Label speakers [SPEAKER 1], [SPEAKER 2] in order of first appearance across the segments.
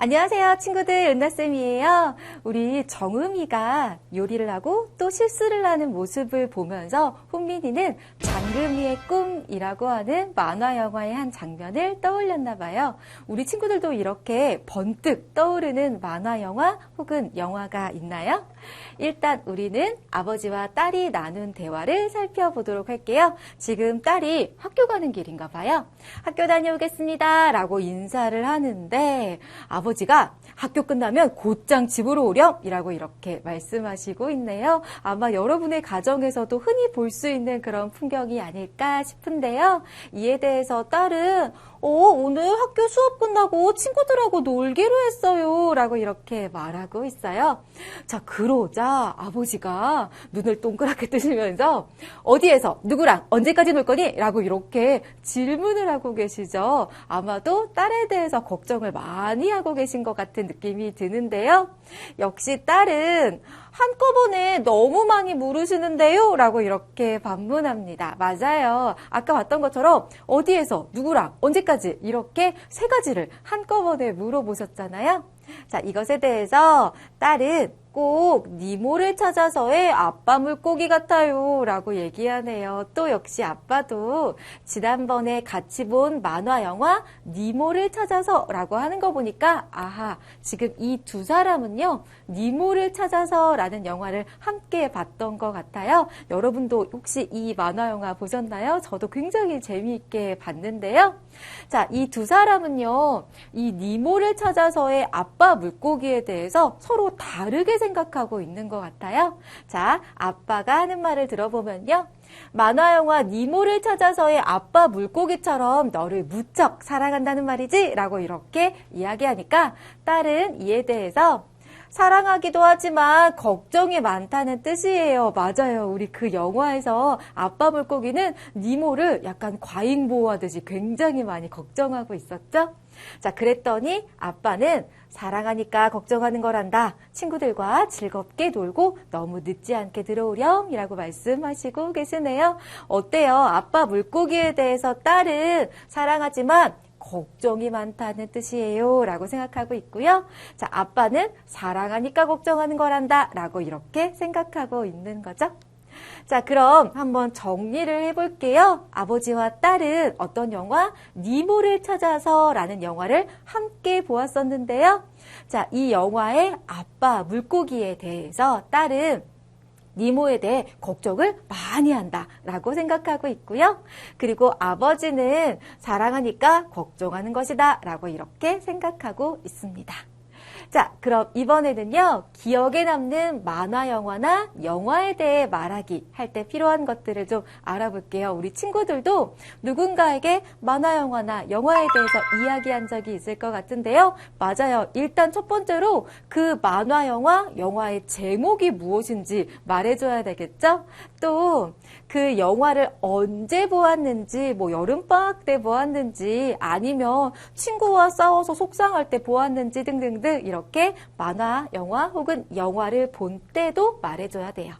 [SPEAKER 1] 안녕하세요, 친구들. 은나쌤이에요. 우리 정음이가 요리를 하고 또 실수를 하는 모습을 보면서 훈민이는 장금이의 꿈이라고 하는 만화 영화의 한 장면을 떠올렸나 봐요. 우리 친구들도 이렇게 번뜩 떠오르는 만화 영화 혹은 영화가 있나요? 일단 우리는 아버지와 딸이 나눈 대화를 살펴보도록 할게요. 지금 딸이 학교 가는 길인가 봐요. 학교 다녀오겠습니다. 라고 인사를 하는데 아버 지가 학교 끝나면 곧장 집으로 오렴! 이라고 이렇게 말씀하시고 있네요. 아마 여러분의 가정에서도 흔히 볼 수 있는 그런 풍경이 아닐까 싶은데요. 이에 대해서 딸은 어, 오늘 학교 수업 끝나고 친구들하고 놀기로 했어요. 라고 이렇게 말하고 있어요. 자, 그러자 아버지가 눈을 동그랗게 뜨시면서 어디에서 누구랑 언제까지 놀 거니? 라고 이렇게 질문을 하고 계시죠. 아마도 딸에 대해서 걱정을 많이 하고 계신 것 같은 느낌이 드는데요. 역시 딸은 한꺼번에 너무 많이 물으시는데요? 라고 이렇게 반문합니다. 맞아요. 아까 봤던 것처럼 어디에서, 누구랑, 언제까지 이렇게 세 가지를 한꺼번에 물어보셨잖아요. 자, 이것에 대해서 딸은 꼭 니모를 찾아서의 아빠 물고기 같아요. 라고 얘기하네요. 또 역시 아빠도 지난번에 같이 본 만화 영화 니모를 찾아서 라고 하는 거 보니까 아하, 지금 이 두 사람은요, 니모를 찾아서 라는 영화를 함께 봤던 것 같아요. 여러분도 혹시 이 만화 영화 보셨나요? 저도 굉장히 재미있게 봤는데요. 자, 이 두 사람은요, 이 니모를 찾아서의 아빠 물고기에 대해서 서로 다르게 생각 생각하고 있는 것 같아요. 자, 아빠가 하는 말을 들어보면요. 만화 영화 니모를 찾아서의 아빠 물고기처럼 너를 무척 사랑한다는 말이지? 라고 이렇게 이야기하니까 딸은 이에 대해서 사랑하기도 하지만 걱정이 많다는 뜻이에요. 맞아요. 우리 그 영화에서 아빠 물고기는 니모를 약간 과잉 보호하듯이 굉장히 많이 걱정하고 있었죠. 자, 그랬더니 아빠는 사랑하니까 걱정하는 거란다. 친구들과 즐겁게 놀고 너무 늦지 않게 들어오렴. 이라고 말씀하시고 계시네요. 어때요? 아빠 물고기에 대해서 딸은 사랑하지만 걱정이 많다는 뜻이에요. 라고 생각하고 있고요. 자, 아빠는 사랑하니까 걱정하는 거란다. 라고 이렇게 생각하고 있는 거죠. 자, 그럼 한번 정리를 해볼게요. 아버지와 딸은 어떤 영화? 니모를 찾아서 라는 영화를 함께 보았었는데요. 자, 이 영화의 아빠 물고기에 대해서 딸은 니모에 대해 걱정을 많이 한다라고 생각하고 있고요. 그리고 아버지는 사랑하니까 걱정하는 것이다 라고 이렇게 생각하고 있습니다. 자, 그럼 이번에는요, 기억에 남는 만화 영화나 영화에 대해 말하기 할 때 필요한 것들을 좀 알아볼게요. 우리 친구들도 누군가에게 만화 영화나 영화에 대해서 이야기한 적이 있을 것 같은데요. 맞아요. 일단 첫 번째로 그 만화 영화, 영화의 제목이 무엇인지 말해줘야 되겠죠? 또그 영화를 언제 보았는지, 뭐 여름방학 때 보았는지, 아니면 친구와 싸워서 속상할 때 보았는지 등등등 이렇게 만화, 영화 혹은 영화를 본 때도 말해줘야 돼요.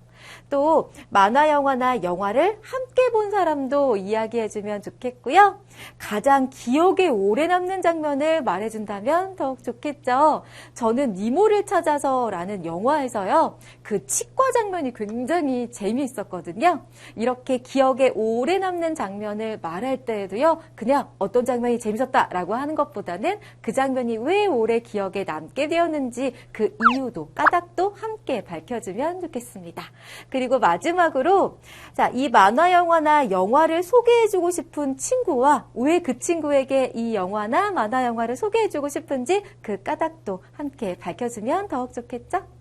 [SPEAKER 1] 또 만화 영화나 영화를 함께 본 사람도 이야기해주면 좋겠고요. 가장 기억에 오래 남는 장면을 말해준다면 더욱 좋겠죠. 저는 니모를 찾아서라는 영화에서요. 그 치과 장면이 굉장히 재미있었거든요. 이렇게 기억에 오래 남는 장면을 말할 때에도요. 그냥 어떤 장면이 재밌었다라고 하는 것보다는 그 장면이 왜 오래 기억에 남게 되었는지 그 이유도 까닭도 함께 밝혀주면 좋겠습니다. 그리고 마지막으로 자, 이 만화 영화나 영화를 소개해주고 싶은 친구와 왜 그 친구에게 이 영화나 만화 영화를 소개해주고 싶은지 그 까닭도 함께 밝혀주면 더욱 좋겠죠?